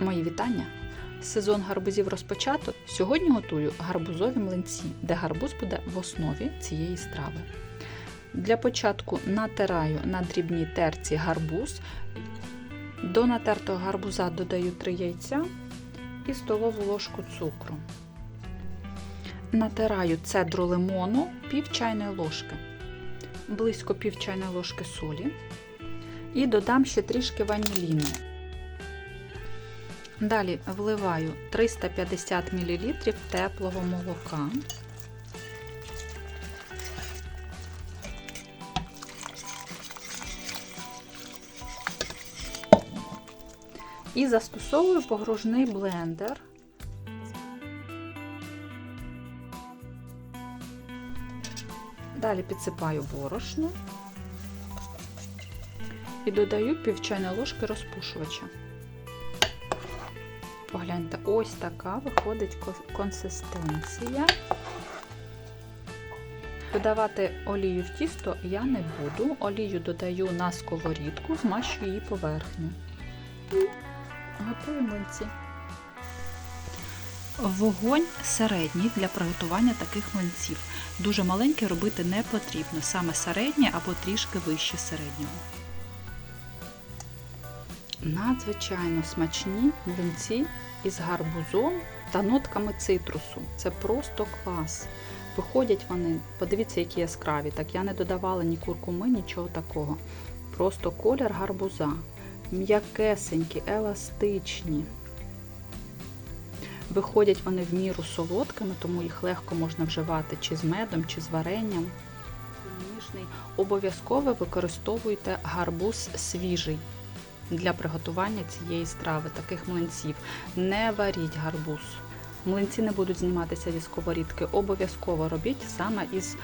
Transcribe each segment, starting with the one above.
Мої вітання! Сезон гарбузів розпочато. Сьогодні готую гарбузові млинці, де гарбуз буде в основі цієї страви. Для початку натираю на дрібній терці гарбуз. До натертого гарбуза додаю 3 яйця і столову ложку цукру. Натираю цедру лимону пів чайної ложки, близько пів чайної ложки солі і додам ще трішки ваніліну. Далі вливаю 350 мл теплого молока. І застосовую погружний блендер. Далі підсипаю борошно і додаю пів чайної ложки розпушувача. Погляньте, ось така виходить консистенція. Додавати олію в тісто я не буду. Олію додаю на сковорідку, змащую її поверхню. Готую млинці. Вогонь середній для приготування таких млинців. Дуже маленький робити не потрібно, саме середнє або трішки вище середнього. Надзвичайно смачні млинці із гарбузом та нотками цитрусу. Це просто клас. Виходять вони, подивіться, які яскраві. Так я не додавала ні куркуми, нічого такого. Просто колір гарбуза. М'якесенькі, еластичні. Виходять вони в міру солодкими, тому їх легко можна вживати чи з медом, чи з варенням. Обов'язково використовуйте гарбуз свіжий для приготування цієї страви, таких млинців. Не варіть гарбуз. Млинці не будуть зніматися зі сковорідки. Обов'язково робіть саме із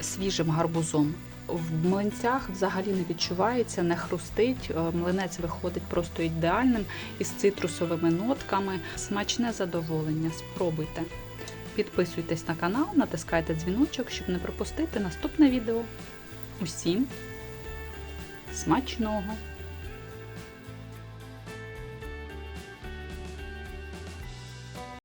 свіжим гарбузом. В млинцях взагалі не відчувається, не хрустить. Млинець виходить просто ідеальним із цитрусовими нотками. Смачне задоволення. Спробуйте. Підписуйтесь на канал, натискайте дзвіночок, щоб не пропустити наступне відео. Усім смачного!